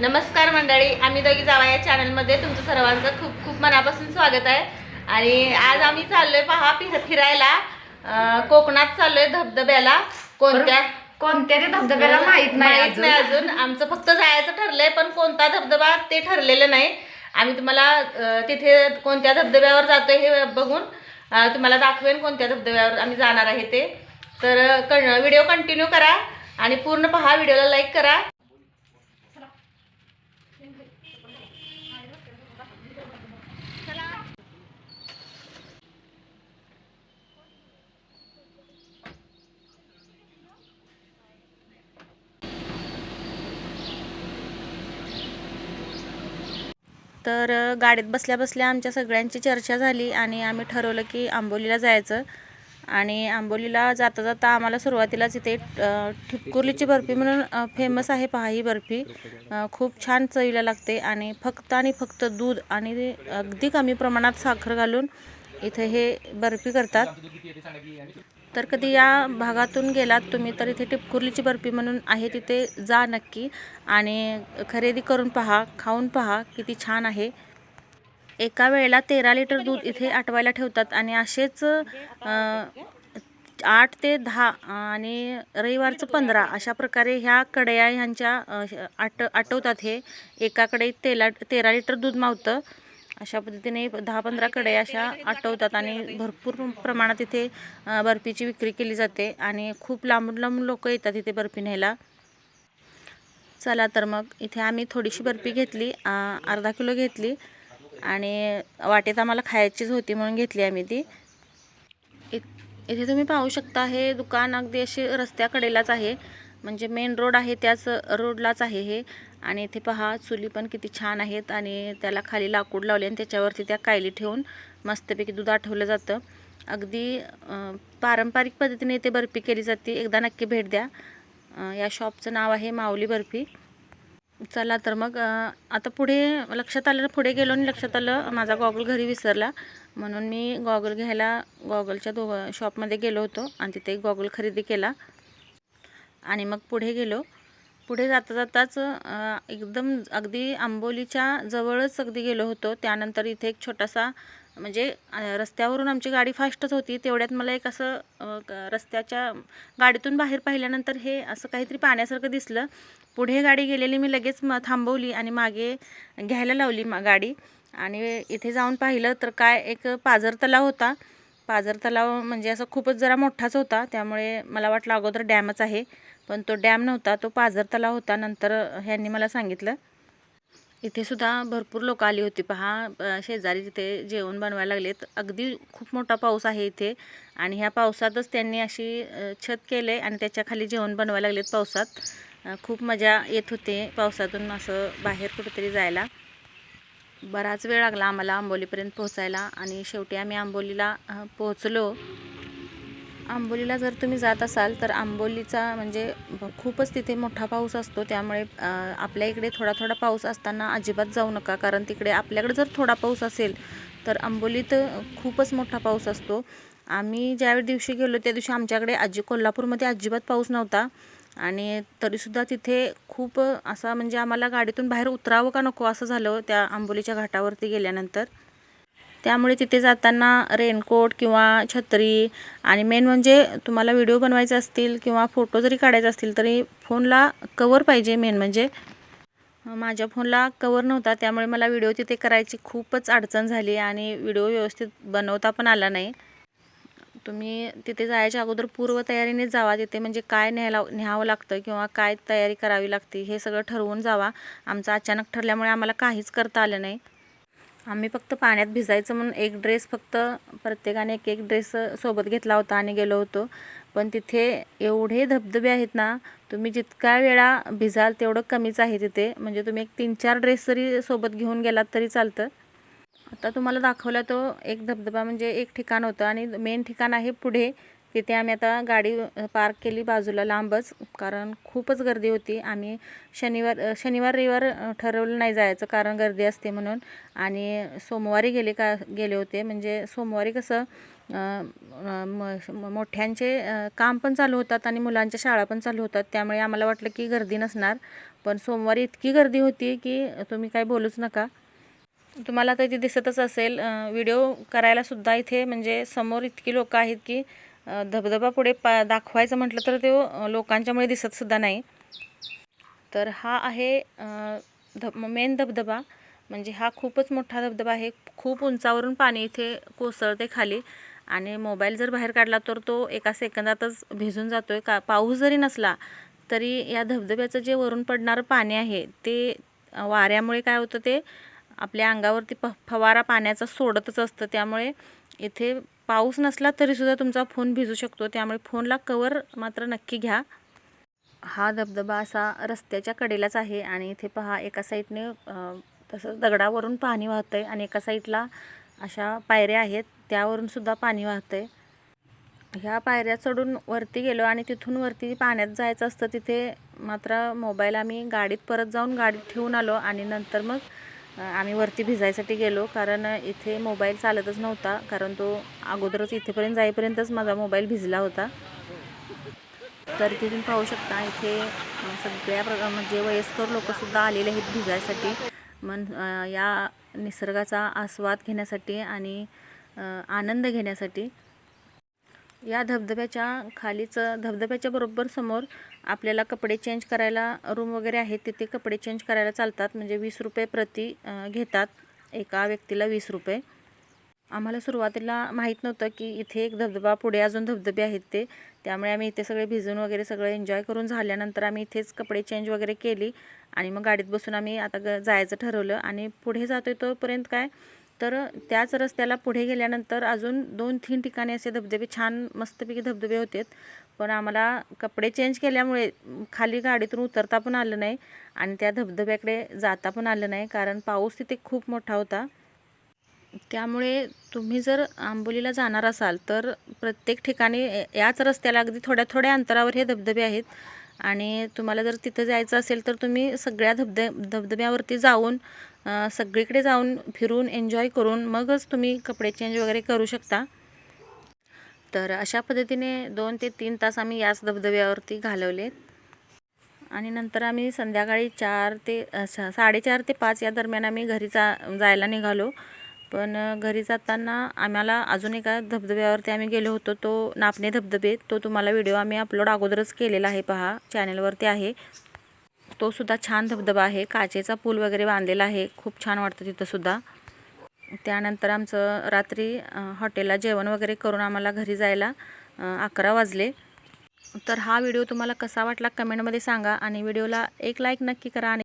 नमस्कार मंडळी आम्ही दोघी जावा या चॅनलमध्ये तुमचं सर्वांचं खूप खूप मनापासून स्वागत आहे. आणि आज आम्ही चाललोय पहा फिर फिरायला. अं, कोकणात चाललोय धबधब्याला. कोणत्या? कोणत्या ते धबधब्याला माहीत नाही माहीत नाही अजून. आमचं फक्त जायचं ठरलंय पण कोणता धबधबा ते ठरलेलं नाही. आम्ही तुम्हाला अं, तिथे कोणत्या धबधब्यावर जातोय हे बघून अं, तुम्हाला दाखवेन कोणत्या धबधब्यावर आम्ही जाणार आहे ते. तर व्हिडिओ कंटिन्यू करा आणि पूर्ण पहा व्हिडिओला लाईक करा. तर गाडीत बसल्या बसल्या आमच्या सगळ्यांची चर्चा झाली आणि आम्ही ठरवलं की आंबोलीला जायचं. आणि आंबोलीला जाता जाता आम्हाला सुरुवातीलाच इथे ठिपकुर्लीची बर्फी म्हणून फेमस आहे पहा ही बर्फी. खूप छान चवीला लागते आणि फक्त आणि फक्त दूध आणि अगदी कमी प्रमाणात साखर घालून इथे हे बर्फी करतात. तर कधी या भागातून गेलात तुम्ही तर इथे टिपकुर्लीची बर्फी म्हणून आहे तिथे जा नक्की. आणि खरेदी करून पहा खाऊन पहा किती छान आहे. एका वेळेला तेरा लिटर दूध इथे आटवायला ठेवतात आणि असेच आठ ते दहा आणि रविवारचं पंधरा अशा प्रकारे ह्या कडया ह्यांच्या आट आटवतात हे. एकाकडे तेला तेरा लिटर दूध मावतं. अशा पद्धतीने दहा पंधरा कडया अशा आटवतात आणि भरपूर प्रमाणात इथे बर्फीची विक्री केली जाते आणि खूप लांबून लांबून लोक येतात इथे बर्फी न्यायला. चला तर मग इथे आम्ही थोडीशी बर्फी घेतली अर्धा किलो घेतली. आणि वाटेत आम्हाला खायचीच होती म्हणून घेतली आम्ही ती. इथे तुम्ही पाहू शकता हे दुकान अगदी असे रस्त्याकडेलाच आहे. म्हणजे मेन रोड आहे त्याच रोडलाच आहे हे. आणि इथे पहा चुली पण किती छान आहेत आणि त्याला खाली लाकूड लावले आणि त्याच्यावरती त्या कायली ठेवून मस्तपैकी दूध आठवलं जातं. अगदी पारंपरिक पद्धतीने इथे बर्फी केली जाते. एकदा नक्की भेट द्या. या शॉपचं नाव आहे माऊली बर्फी. चला तर मग आता पुढे लक्षात आलं पुढे गेलो आणि लक्षात आलं माझा गॉगल घरी विसरला. म्हणून मी गॉगल घ्यायला गॉगलच्या दो शॉपमध्ये गेलो होतो आणि तिथे गॉगल खरेदी केला. आणि मग पुढे गेलो. पुढे जाता जाताच एकदम अगदी आंबोलीच्या जवळच अगदी गेलो होतो. त्यानंतर इथे एक छोटासा म्हणजे रस्त्यावरून आमची गाडी फास्टच होती. तेवढ्यात मला एक असं रस्त्याच्या गाडीतून बाहेर पाहिल्यानंतर हे असं काहीतरी पाण्यासारखं दिसलं. पुढे गाडी गेलेली मी लगेच म थांबवली आणि मागे घ्यायला लावली मा गाडी. आणि इथे जाऊन पाहिलं तर काय एक पाझर तलाव होता. पाझर तलाव म्हणजे असं खूपच जरा मोठाच होता. त्यामुळे मला वाटलं अगोदर डॅमच आहे. पण तो डॅम नव्हता तो पाझर तलाव होता. नंतर ह्यांनी मला सांगितलं इथे सुद्धा भरपूर लोक आली होती पहा. शेजारी तिथे जेवण बनवायला लागलेत. अगदी खूप मोठा पाऊस आहे इथे. आणि ह्या पावसातच त्यांनी अशी छत केले आणि त्याच्याखाली जेवण बनवायला लागलेत पावसात. खूप मजा येत होते पावसातून असं बाहेर कुठेतरी जायला. बराच वेळ लागला आम्हाला आंबोलीपर्यंत पोहोचायला आणि शेवटी आम्ही आंबोलीला पोहोचलो. आंबोलीला जर तुम्ही जात असाल तर आंबोलीचा म्हणजे खूपच तिथे मोठा पाऊस असतो. त्यामुळे आपल्या इकडे थोडा थोडा पाऊस असताना अजिबात जाऊ नका. कारण तिकडे आपल्याकडे जर थोडा पाऊस असेल तर आंबोलीत खूपच मोठा पाऊस असतो. आम्ही ज्यावेळी दिवशी गेलो त्या दिवशी आमच्याकडे आजी कोल्हापूरमध्ये अजिबात पाऊस नव्हता. आणि तरीसुद्धा तिथे खूप असा म्हणजे आम्हाला गाडीतून बाहेर उतरावं का नको असं झालं त्या आंबोलीच्या घाटावरती गेल्यानंतर. त्यामुळे तिथे जाताना रेनकोट किंवा छत्री आणि मेन म्हणजे तुम्हाला व्हिडिओ बनवायचे असतील किंवा फोटो जरी काढायचे असतील तरी फोनला कवर पाहिजे मेन म्हणजे. माझ्या फोनला कवर नव्हता त्यामुळे मला व्हिडिओ तिथे करायची खूपच अडचण झाली आणि व्हिडिओ व्यवस्थित बनवता पण आला नाही. तुम्ही तिथे जायच्या अगोदर पूर्वतयारीने जावा तिथे म्हणजे काय न्यायला न्यावं लागतं किंवा काय तयारी करावी लागते हे सगळं ठरवून जावा. आमचं अचानक ठरल्यामुळे आम्हाला काहीच करता आलं नाही. आम्ही फक्त पाण्यात भिजायचं म्हणून एक ड्रेस फक्त प्रत्येकाने एक एक ड्रेस सोबत घेतला होता आणि गेलो होतो. पण तिथे एवढे धबधबे आहेत ना तुम्ही जितका वेळा भिजाल तेवढं कमीच आहे तिथे. म्हणजे तुम्ही एक तीन चार ड्रेस जरी सोबत घेऊन गेलात तरी चालतं. आता तुम्हाला दाखवला तो एक धबधबा म्हणजे एक ठिकाण होतं आणि मेन ठिकाण आहे पुढे. तिथे आम्ही आता गाडी पार्क केली बाजूला लांबच कारण खूपच गर्दी होती. आम्ही शनिवार शनिवार रविवार ठरवलं नाही जायचं कारण गर्दी असते म्हणून. आणि सोमवारी गेले का गेले होते. म्हणजे सोमवारी कसं मोठ्यांचे काम पण चालू होतात आणि मुलांच्या शाळा पण चालू होतात. त्यामुळे आम्हाला वाटलं की गर्दी नसणार. पण सोमवारी इतकी गर्दी होती की तुम्ही काय बोलूच नका. तुम्हाला तर इथे दिसतच असेल व्हिडिओ करायलासुद्धा इथे म्हणजे समोर इतकी लोकं आहेत की धबधबा पुढे पा दाखवायचं म्हटलं तर तो लोकांच्यामुळे दिसतसुद्धा नाही. तर हा आहे धब मेन धबधबा. म्हणजे हा खूपच मोठा धबधबा आहे. खूप उंचावरून पाणी इथे कोसळते खाली. आणि मोबाईल जर बाहेर काढला तर तो एका सेकंदातच भिजून जातो आहे का पाऊस जरी नसला तरी या धबधब्याचं जे वरून पडणारं पाणी आहे ते वाऱ्यामुळे काय होतं ते आपल्या अंगावरती प फवारा पाण्याचा सोडतच असतं. त्यामुळे इथे पाऊस नसला तरीसुद्धा तुमचा फोन भिजू शकतो. त्यामुळे फोनला कवर मात्र नक्की घ्या. हा धबधबा असा रस्त्याच्या कडेलाच आहे आणि इथे पहा एका साईडने तसं दगडावरून पाणी वाहतंय आणि एका साईडला अशा पायऱ्या आहेत. त्यावरून सुद्धा पाणी आहे ह्या पायऱ्या चढून वरती गेलो आणि तिथून वरती पाण्यात जायचं असतं तिथे मात्र मोबाईल आम्ही गाडीत परत जाऊन गाडीत ठेवून आलो आणि नंतर मग आम्ही वरती भिजायसाठी गेलो कारण इथे मोबाईल चालतच नव्हता कारण तो अगोदरच इथेपर्यंत जाईपर्यंतच माझा मोबाईल भिजला होता. तर तिथून पाहू शकता इथे सगळ्या प्रकार म्हणजे वयस्कर लोकसुद्धा आलेले आहेत भिजायसाठी. मन या निसर्गाचा आस्वाद घेण्यासाठी आणि आनंद घेण्यासाठी. या धबधब्याच्या खालीच धबधब्याच्या बरोबर समोर आपल्याला कपडे चेंज करायला रूम वगैरे आहेत तिथे कपडे चेंज करायला चालतात. म्हणजे वीस रुपये प्रति घेतात. एका व्यक्तीला वीस रुपये. आम्हाला सुरुवातीला माहीत नव्हतं की इथे एक धबधबा पुढे अजून धबधबे आहेत ते. त्यामुळे आम्ही इथे सगळे भिजून वगैरे सगळं एन्जॉय करून झाल्यानंतर आम्ही इथेच कपडे चेंज वगैरे केली. आणि मग गाडीत बसून आम्ही आता ग जायचं ठरवलं. आणि पुढे जातोय तोपर्यंत काय? तर त्याच रस्त्याला पुढे गेल्यानंतर अजून दोन तीन ठिकाणी असे धबधबे छान मस्तपैकी धबधबे होते पण आम्हाला कपडे चेंज केल्यामुळे खाली गाडीतून उतरता पण आलं नाही आणि त्या धबधब्याकडे जाता पण आलं नाही कारण पाऊस तिथे खूप मोठा होता. त्यामुळे तुम्ही जर आंबोलीला जाणार असाल तर प्रत्येक ठिकाणी याच रस्त्याला अगदी थोड्या थोड्या अंतरावर हे धबधबे आहेत. आणि तुम्हाला जर तिथं जायचं असेल तर तुम्ही सगळ्या धबधब धबधब्यावरती जाऊन सगळीकडे जाऊन फिरून एन्जॉय करून मगच तुम्ही कपडे चेंज वगैरे करू शकता. तर अशा पद्धतीने दोन ते तीन तास आम्ही याच धबधब्यावरती घालवलेत. आणि नंतर आम्ही संध्याकाळी चार ते साडेचार ते पाच या दरम्यान आम्ही घरी जा जायला निघालो. पण घरी जाताना आम्हाला अजून एका धबधब्यावरती आम्ही गेलो होतो. तो नापणे धबधबे. तो तुम्हाला व्हिडिओ आम्ही अपलोड अगोदरच केलेला आहे पहा. चॅनलवरती आहे. तो सुद्धा छान धबधबा आहे. काचेचा पूल वगैरे बांधलेला आहे. खूप छान वाटतं तिथंसुद्धा त्यानंतर आमचं रात्री हॉटेलला जेवण वगैरे करून आम्हाला घरी जायला अकरा वाजले. तर हा व्हिडिओ तुम्हाला कसा वाटला कमेंटमध्ये सांगा आणि व्हिडिओला एक लाईक नक्की करा आणि